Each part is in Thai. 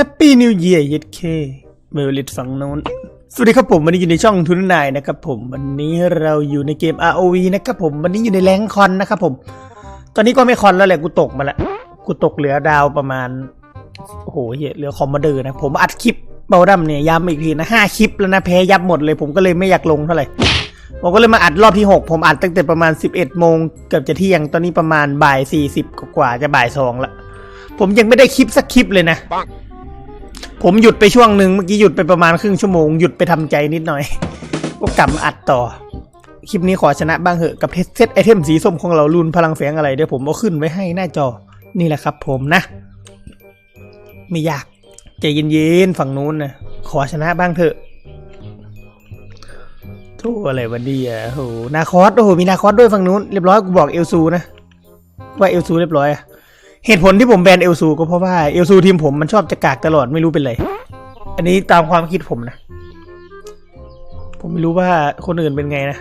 Happy New Year เย็ดเคเบลลิตฝั่งโน้น สวัสดีครับผมวันนี้อยู่ในช่องทุนนายนะครับผมวันนี้เราอยู่ในเกม ROV นะครับผมวันนี้อยู่ในแรงคอนนะครับผม ตอนนี้ก็ไม่คอนแล้วแหละกูตกมาละกูตกเหลือดาวประมาณโอ้โหเหี้ยเหลือคอมมานเดอร์นะ ผมอัดคลิปเบลดัมเนี่ยย้ำอีกทีนะห้าคลิปแล้วนะแพ้ยับหมดเลย ผมก็เลยไม่อยากลงเท่าไหร่ผมก็เลยมาอัดรอบที่ 6 ผมอัดตั้งแต่ประมาณ 11โมงเกือบจะเที่ยงตอนนี้ประมาณบ่าย40กว่าจะบ่ายสองละผมยังไม่ได้คลิปสักคลิปเลยนะ ผมหยุดไปช่วงหนึ่งเมื่อกี้หยุดไปประมาณครึ่งชั่วโมงหยุดไปทำใจนิดหน่อย ก็กลับมาอัดต่อ คลิปนี้ขอชนะบ้างเหอะกับเซตไอเทมสีส้มของเรารุนพลังแฝงอะไรเดี๋ยวผมเอาขึ้นไว้ให้หน้าจอนี่แหละครับ ผมนะ ไม่ยากใจเย็นๆฝั่งนู้นนะขอชนะบ้างเถอะโทูอะไรวันดีอะโหนาคอสโอ้โหมีนาคอสด้วยฝั่งนู้นเรียบร้อยกูบอกเอลซูนะว่าเอลซูเรียบร้อยอะ เหตุผลที่ผมแบนเอลซูก็เพราะว่าเอลซูทีมผมมันชอบจะกากตลอดไม่รู้เป็นไร อันนี้ตามความคิดผมนะ ผมไม่รู้ว่าคนอื่นเป็นไงนะ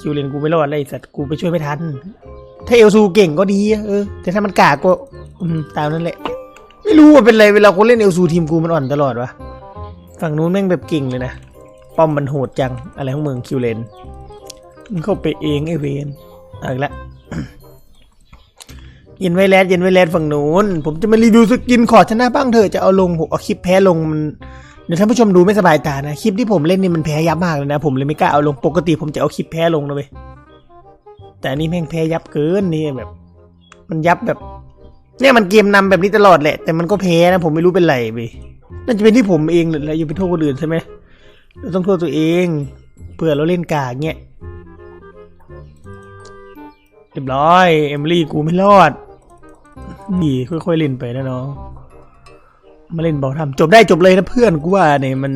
คิวเลนกูไม่รอดเลยสัตว์กูไปช่วยไม่ทัน ถ้าเอลซูเก่งก็ดีเออ แต่ถ้ามันกากก็ตามนั้นแหละ ไม่รู้ว่าเป็นไรเวลาคนเล่นเอลซูทีมกูมันอ่อนตลอดวะฝั่งนู้นแม่งแบบเก่งเลยนะป้อมมันโหดจังอะไรของมึงคิวเลนมึงเข้าไปเองไอเวนเอาอีกละ ย็นไว้แลดเย็นไว้แลดฝั่งนู้น ผมจะมารีวิวสกินขอชนะบ้างเถอะจะเอาลงผมเอาคลิปแพ้ลงมันเดี๋ยวท่านผู้ชมดูไม่สบายตานะ คลิปที่ผมเล่นนี่มันแพ้ยับมากเลยนะ ผมเลยไม่กล้าเอาลงปกติผมจะเอาคลิปแพ้ลงนะเว้ยแต่นี่แม่งแพ้ยับเกินนี่แบบ มันยับแบบ เนี่ยมันเกมนำแบบนี้ตลอดแหละ แต่มันก็แพ้นะผมไม่รู้เป็นไรเว้ยน่าจะเป็นที่ผมเองหรืออะไรอย่าไปโทษคนอื่นใช่ไหมเราต้องโทษตัวเองเผื่อเราเล่นกากเงี้ยเรียบร้อยเอมลี่กูไม่รอด นี่ค่อยๆเล่นไปนะน้องมาเล่นบอกทำจบได้จบเลยนะเพื่อนกูว่าเนี่ยมัน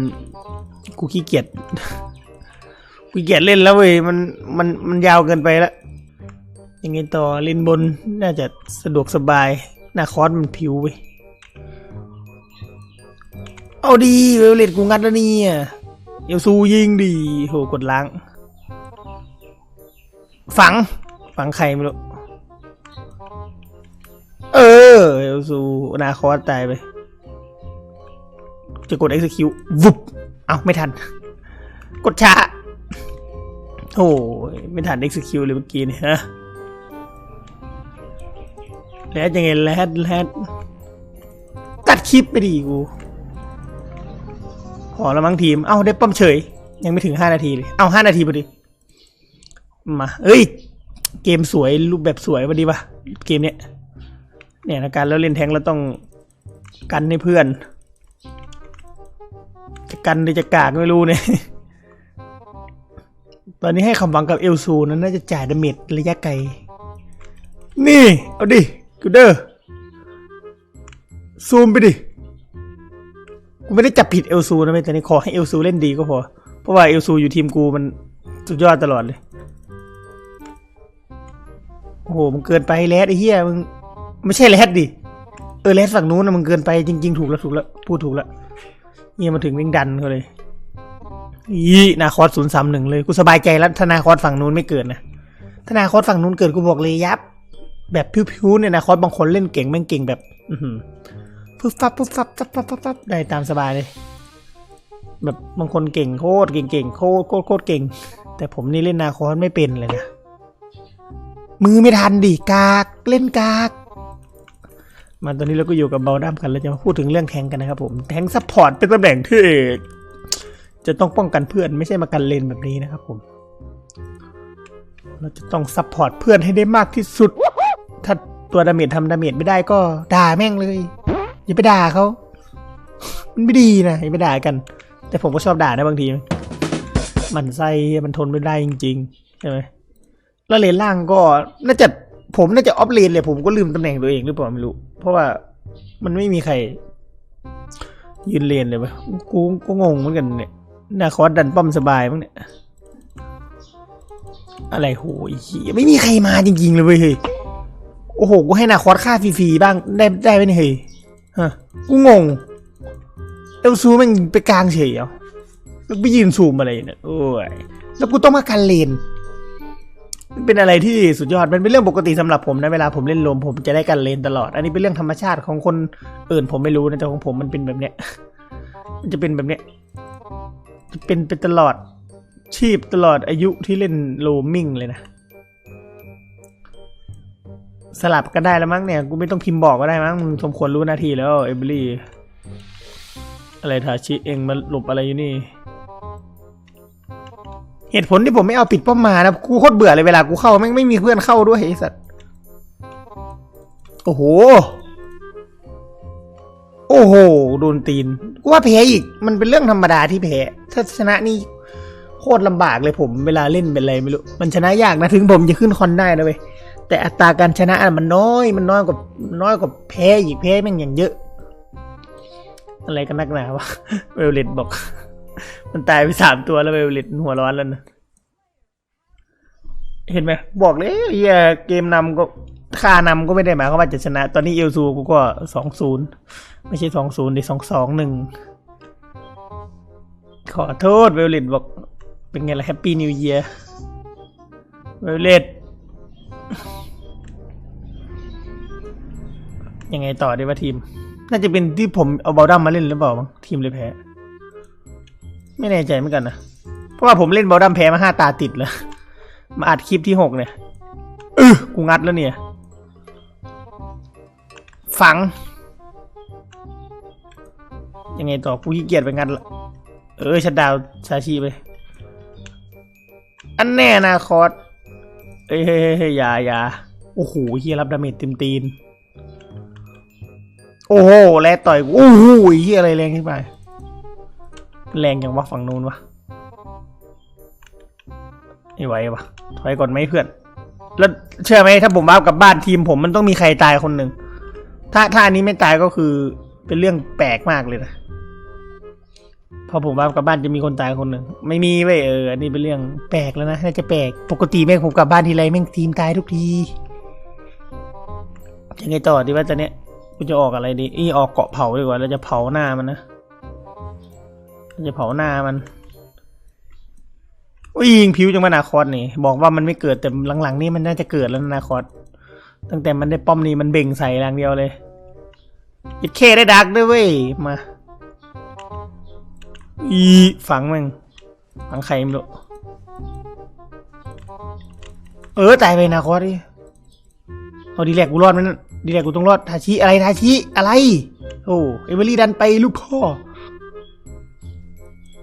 กูขี้เกียจกูขี้เกียจเล่นแล้วเว้ยมันมันมันยาวเกินไปล้วยังไงต่อเล่นบนน่าจะสะดวกสบายหน้าคอร์สมันผิวเว้ยเอาดีเวลเลตกูงัดแล้วเนี่ยเอลซูยิงดีโหกดล้าง ฝัง ฝังใครไม่รู้ อเอนาคอสตายไป จะกด execute วุบเอาไม่ทัน กดช้า โอ้ยไม่ทัน execute เลยเมื่อกี้นี่ฮะแลดยังไงแลดแลดตัดคลิปไปดีกู พอแล้วมั้งทีม เอ้าได้ป้อมเฉย ยังไม่ถึงห้านาทีเลย เอ้าห้านาทีพอดี มา เอ้ย เกมสวยรูปแบบสวยพอดีปะเกมเนี้ย เนี่ยนะการแล้วเล่นแทงค์แล้วต้องกันให้เพื่อน จะกันหรือจะกากไม่รู้เนี่ยตอนนี้ให้คำหวังกับเอลซูนั้นน่าจะจ่ายดาเมจระยะไกล นี่ เอาดิกูเดอร์ซูมไปดิ กูไม่ได้จับผิดเอลซูนะเว้ยแต่นี่ขอให้เอลซูเล่นดีก็พอ เพราะว่าเอลซูอยู่ทีมกูมันสุดยอดตลอดเลย โอ้โห มันเกินไปแรดไอ้เหี้ยมึง ไม่ใช่แรดดิ เออแรดฝั่งนู้นนะมึงเกินไปจริง ๆ ถูกแล้วถูกแล้วพูดถูกแล้วเนี่ยมาถึงวิ่งดันเขาเลยอีนาคอสศูนย์สามหนึ่งเลยกูสบายใจแล้วถ้านาคอสฝั่งนู้นไม่เกิดนะถ้านาคอสฝั่งนู้นเกิดกูบอกเลยยับ แบบพิวๆเนี่ยนาคอสบางคนเล่นเก่งแม่งเก่งแบบ อืพุ๊บฟับปุ๊บฟับฟับฟับฟับฟับได้ตามสบายเลย แบบบางคนเก่งโคตรเก่งเก่งโคตรโคตรโคตรเก่ง แต่ผมนี่เล่นนาคอนไม่เป็นเลยนะมือไม่ทันดิกากเล่นกาก มาตอนนี้เราก็อยู่กับเบลดัมกันแล้วจะมาพูดถึงเรื่องแทงกันนะครับผม แทงซัพพอร์ตเป็นตำแหน่งที่จะต้องป้องกันเพื่อนไม่ใช่มากันเลนแบบนี้นะครับผม เราจะต้องซัพพอร์ตเพื่อนให้ได้มากที่สุด ถ้าตัวดาเมจทำดาเมจไม่ได้ก็ด่าแม่งเลย อย่าไปด่าเขามันไม่ดีนะอย่าไปด่ากัน แต่ผมก็ชอบด่านะบางที มันไส้มันทนไม่ได้จริงๆใช่ไหมแล้วเลนล่างก็น่าจะ ผมน่าจะออฟเลนเลยผมก็ลืมตำแหน่งตัวเองหรือเปล่าไม่รู้ เพราะว่ามันไม่มีใคร ยืนเลนเลยวะกูก็งงเหมือนกันเนี่ยนาคอสดันป้อมสบายมั้งเนี่ย อะไรโหยไม่มีใครมาจริงๆเลยเว้ยเฮ้ยโอ้โหกูให้นาคอสค่าฟรีๆบ้างได้ได้ไหมเนี่ยเฮ้ยฮะกูงงเอลซูมันไปกลางเฉยเหรอแล้วไปยืนซูมอะไรเนี่ยโอ้ยแล้วกูต้องมากันเลน มันเป็นอะไรที่สุดยอด มันเป็นเรื่องปกติสำหรับผมนะเวลาผมเล่นโลมผมจะได้กันเลนตลอด อันนี้เป็นเรื่องธรรมชาติของคนอื่นผมไม่รู้นะแต่ของผมมันเป็นแบบเนี้ย มันจะเป็นแบบเนี้ย จะเป็นเป็นตลอดชีพตลอดอายุที่เล่นโลมิ่งเลยนะ สลับก็ได้แล้วมั้งเนี่ย กูไม่ต้องพิมพ์บอกก็ได้มั้งมึงสมควรรู้หน้าที่แล้วเอเบลี่ อะไรทาชิเองมาหลบอะไรอยู่นี่ เหตุผลที่ผมไม่เอาปิดป้อมมานะกูโคตรเบื่อเลยเวลากูเข้าแม่ไม่มีเพื่อนเข้าด้วยไอ้สัตว์โอ้โห โอ้โหโดนตีนกูว่าแพ้อีก มันเป็นเรื่องธรรมดาที่แพ้ถ้าชนะนี่โคตรลำบากเลยผมเวลาเล่นเป็นอะไรไม่รู้ มันชนะยากนะถึงผมจะขึ้นคอนได้นะเว้ยแต่อัตราการชนะอะมันน้อย มันน้อยกว่าน้อยกว่าแพ้อีกแพ้แม่งอย่างเยอะ อะไรกันนักหนาวะเวลเลตบอก มันตายไปสามตัวแล้วเวลเลตหัวร้อนแล้วนะเห็นไหมบอกเลยเฮียเกมนำก็ค่านำก็ไม่ได้หมายความว่าจะชนะ ตอนนี้เอลซูกูก็สองศูนย์ไม่ใช่สองศูนย์ดิสองสองหนึ่งขอโทษเวลเลตบอกเป็นไงล่ะแฮปปี้นิวเยียร์เวลเลตยังไงต่อดีว่าทีม น่าจะเป็นที่ผมเอาบอลดัมมาเล่นหรือเปล่ามั้งทีมเลยแพ้ ไม่แน่ใจเหมือนกันนะ เพราะว่าผมเล่นบอลดัมแพ้มาห้าตาติดแล้ว มาอัดคลิปที่หกเนี่ยเออกูงัดแล้วเนี่ย ฝัง ยังไงต่อกูขี้เกียจไปงัดละเออชัดดาวชาชีไป อันแน่นะคอร์สเอ้ยเฮ้ยเฮ้ยเฮ้ยอย่าอย่าโอ้โหเฮียรับดาเมจเต็มตีน โอ้โห แลต่อยกูโอ้โหเฮียอะไรแรงขึ้นไป แรงอย่างว่าฝั่งนู้นวะไม่ไหววะถอยก่อนไหมเพื่อน แล้วเชื่อไหมถ้าผมว้าร์ปกลับบ้านทีมผมมันต้องมีใครตายคนหนึ่งถ้าถ้าอันนี้ไม่ตายก็คือเป็นเรื่องแปลกมากเลยนะพอผมว้าร์ปกลับบ้านจะมีคนตายคนหนึ่งไม่มีเว้ยเอออันนี้เป็นเรื่องแปลกแล้วนะน่าจะแปลกปกติแม่งผมกลับบ้านทีไรแม่งทีมตายทุกทียังไงต่อดีว่าตอนเนี้ยกูจะออกอะไรดีอีออกเกาะเผาดีกว่าเราจะเผาหน้ามันนะ จะเผาหน้ามันอุ้ยยิงผิวจังมานาคอสนี่ บอกว่ามันไม่เกิดแต่หลังๆ นี่มันน่าจะเกิดแล้วนะนาคอสตั้งแต่มันได้ป้อมนี้มันเบ่งใส่อย่างเดียวเลยยิดเคได้ดักด้วยเว้ยมาอีฝังมึงฝังใครไม่รู้เออตายไปนาคอสดิเอาดีแลกกูรอดมนั่นดีแลกกูต้องรอดทาชิอะไรทาชิอะไร โอ้เอเวอรี่ดันไปลูกพ่อ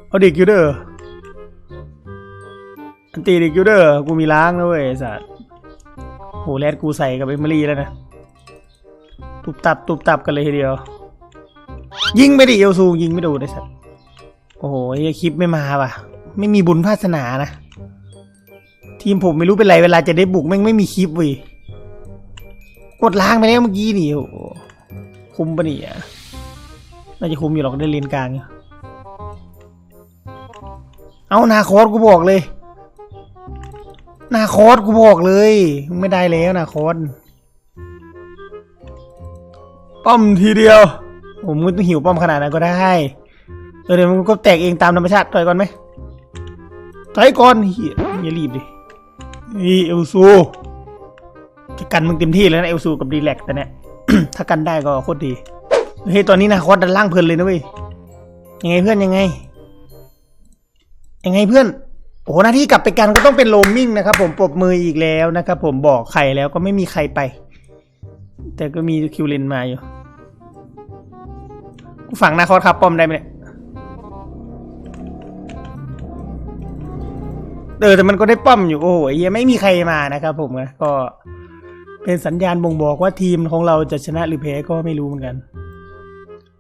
เอาเด็กอยู่เด้ออันตีดิกิวเดอร์กูมีล้างนะเว้ยไอ้สัสโหแรดกูใส่กับเอมิลี่แล้วนะตุบตับตุบตับกันเลยทีเดียว ยิงไม่ดิเอลซูยิงไม่โดนไอ้สัสโอ้โหไอ้คลิปไม่มาว่ะ ไม่มีบุญภาสนานะ ทีมผมไม่รู้เป็นไรเวลาจะได้บุกแม่งไม่มีคลิปเว้ยกดล้างไปแล้วเมื่อกี้นี่โอ้โหคุมปะเนี่ยน่าจะคุมอยู่หรอกได้เลนกลางอยู่ เอานาคอสกูบอกเลย นาคอสกูบอกเลยไม่ได้แล้วนาคอสป้อมทีเดียวผมมึงต้องหิวป้อมขนาดนั้นก็ได้เออเดี๋ยวมึงก็แตกเองตามธรรมชาติถอยก่อนไหมถอยก่อนเฮียอย่ารีบดินี่เอลซูจะกันมึงเต็มที่แล้วนะเอลซูกับดีแลกแต่เนี้ยถ้ากันได้ก็โคตรดีเฮ้ยตอนนี้นาคอสดันล่างเพลินเลยนะเว้ยยังไงเพื่อนยังไง ยังไงเพื่อนโอ้หน้าที่กลับไปกันก็ต้องเป็นโรมมิ่งนะครับผมปรบมืออีกแล้วนะครับผมบอกใครแล้วก็ไม่มีใครไป แต่ก็มีคิวเลนมาอยู่กูฝังนาคอสครับปอมได้ไหมเนี่ยเออแต่มันก็ได้ป้อมอยู่โอ้โหยังไม่มีใครมานะครับผมนะก็เป็นสัญญาณบ่งบอกว่าทีมของเราจะชนะหรือแพ้ก็ไม่รู้เหมือนกัน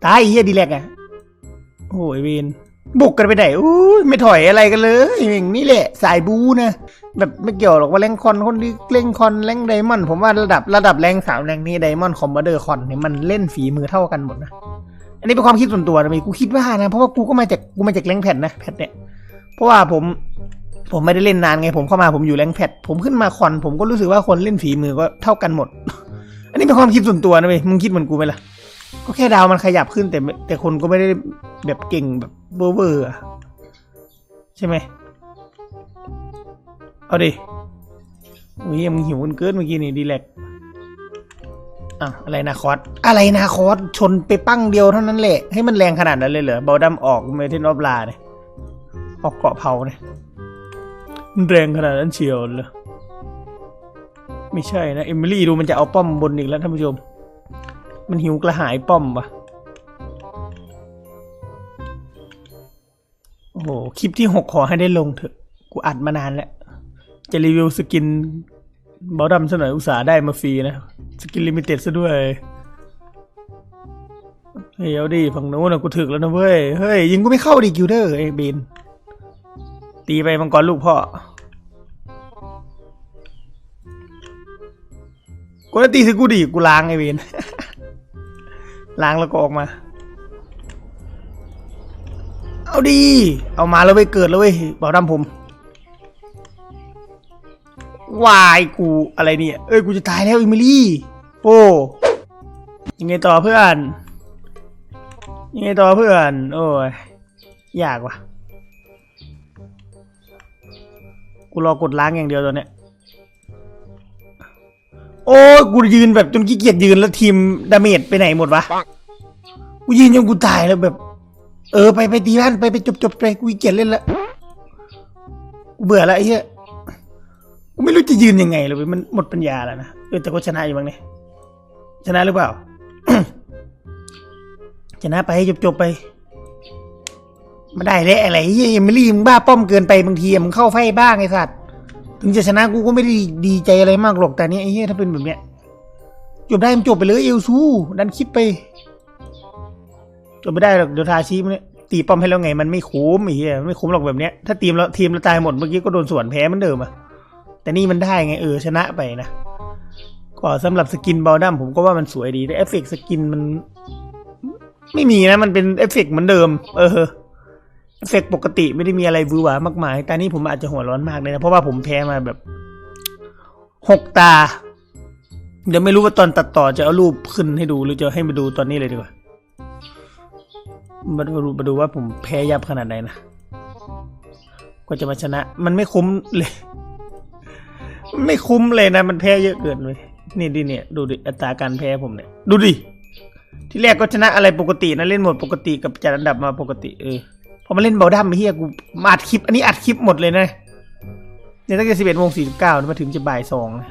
ตายเฮียดีแลกอะโอ้ยเวน บุกกันไปไหนอู้ยไม่ถอยอะไรกันเลยอย่างนี้แหละ สายบูนะ แบบไม่เกี่ยวหรอกว่าแรงคอนคนที่เล่นคอนแรงไดมอนด์ผมว่าระดับระดับแรงสามแรงนี้ไดมอนด์คอมบเดอร์คอนเนี่ยมันเล่นฝีมือเท่ากันหมดนะ อันนี้เป็นความคิดส่วนตัวนะมีกูคิดว่านะ เพราะว่ากูก็มาจากกูมาจากแรงแพดนะแพดเนี่ย เพราะว่าผมผมไม่ได้เล่นนานไง ผมเข้ามาผมอยู่แรงแพดผมขึ้นมาคอนผมก็รู้สึกว่าคนเล่นฝีมือก็เท่ากันหมด อันนี้เป็นความคิดส่วนตัวนะเว้ยมึงคิดเหมือนกูไหมล่ะก็แค่ดาวมันขยับขึ้นแต่แต่คนก็ไม่ได้แบบเก่งแบบ เวอร์เวอร์อะใช่ไหมเอาดิโอ้ยมึงหิวกันเกินเมื่อกี้นี่ดีแลกอะอะไรนาคอสอะไรนาคอสชนไปปั้งเดียวเท่านั้นแหละ ให้มันแรงขนาดนั้นเลยเหรอเบาดัมออกเมทินอฟลาเนี่ยออกเกาะเผาเนี่ยมันแรงขนาดนั้นเชียวเหรอไม่ใช่นะเอมิลี่ดูมันจะเอาป้อมบนอีกแล้วท่านผู้ชม มันหิวกระหายป้อมปะ หคลิปที่หกขอให้ได้ลงเถอะ กูอัดมานานแล้ว จะรีวิวสกินบอลดำซะหน่อยอุตส่าห์ได้มาฟรีนะ สกินลิมิเต็ดซะด้วย เฮ้ยเอาดิฝั่งโน้นนะกูถึกแล้วนะเว้ย เฮ้ย ยิงกูไม่เข้าดิกิวเดอร์ไอ้เบนตีไปมังกรลูกพ่อกูจะตีสิกูดิกูล้างไอ้เบนล้างแล้วก็ออกมา เอาดี เอามาแล้วเว้ยเกิดแล้วเว้ยบอลดำผมวายกูอะไรเนี่ย เอ้ยกูจะตายแล้วอิมิลี่ โอ้ยังไงต่อเพื่อน ยังไงต่อเพื่อน โอ้ยยากว่ะ กูรอกดล้างอย่างเดียวตอนเนี้ย โอ้ยกูยืนแบบจนขี้เกียจยืนแล้วทีมดาเมจไปไหนหมดวะ กูยืนจนกูตายแล้วแบบ เออไปไปตีบ้านไปไปจบจบไปกูเกียจเล่นละกูเบื่อละไอ้เหี้ยกูไม่รู้จะยืนยังไงเลยมันหมดปัญญาแล้วนะเออแต่ก็ชนะอยู่บ้างเนี่ยชนะหรือเปล่าชนะไปจบจบๆไปไม่ได้แล้วอะไรเฮียเอมิลี่มึงบ้าป้อมเกินไปบางทีมึงเข้าไฟบ้างไอ้สัตว์ถึงจะชนะกูก็ไม่ได้ดีใจอะไรมากหรอกแต่เนี้ยไอ้เฮียถ้าเป็นแบบเนี้ยจบได้มันจบไปเลยเอลซูดันคลิปไป จบไม่ได้หรอกเดี๋ยวทาชีมันเนี่ยตีป้อมให้แล้วไงมันไม่คุ้มไอ้เฮียไม่คุ้มหรอกแบบเนี้ยถ้าทีมเราทีมเราตายหมดเมื่อกี้ก็โดนสวนแพ้เหมือนเดิมอะแต่นี่มันได้ไงเออชนะไปนะก็สำหรับสกินบอลดัมผมก็ว่ามันสวยดีแต่เอฟเฟกต์สกินมัน ไม่มีนะ มันเป็นเอฟเฟกต์เหมือนเดิม เออเอฟเฟกต์ปกติไม่ได้มีอะไรวือหวามากมายแต่นี่ผมอาจจะหัวร้อนมากเลยนะ เพราะว่าผมแพ้มาแบบหกตา เดี๋ยวไม่รู้ว่าตอนตัดต่อจะเอารูปขึ้นให้ดูหรือจะให้มาดูตอนนี้เลยดีกว่า มาดูมาดูว่าผมแพ้ยับขนาดไหนนะก็จะมาชนะ มันไม่คุ้มเลย ไม่คุ้มเลยนะ มันแพ้เยอะเกินเลยนี่ดิเนี่ย ดูดิอัตราการแพ้ผมเนี่ย ดูดิ ที่แรกก็ชนะอะไรปกตินะเล่นหมดปกติกับจัดอันดับมาปกติเออพอมาเล่นเบลดัมเฮียกูมาอัดคลิป อันนี้อัดคลิปหมดเลยนะเนี่ยตั้งแต่สิบเอ็ดโมงสี่สิบเก้ามาถึงจะบ่ายสองนะ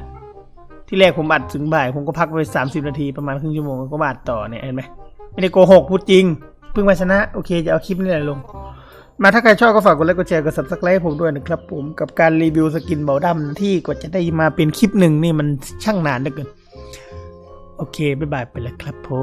ที่แรกผมอัดถึงบ่าย ผมก็พักไปสามสิบนาทีประมาณครึ่งชั่วโมงแล้วก็มาอัดต่อเนี่ยเห็นไหมไม่ได้โกหกพูดจริง พิ่งมาชนะ โอเคจะเอาคลิปนี่แหละลง มาถ้าใครชอบก็ฝากกดไลค์กดแชร์กด subscribe ให้ผมด้วยนะครับผมกับการรีวิวสกินเบาดำที่กว่าจะได้มาเป็นคลิปหนึ่งนี่มันช่างนานเหลือเกิน โอเค บ๊ายบายไปแล้วครับผม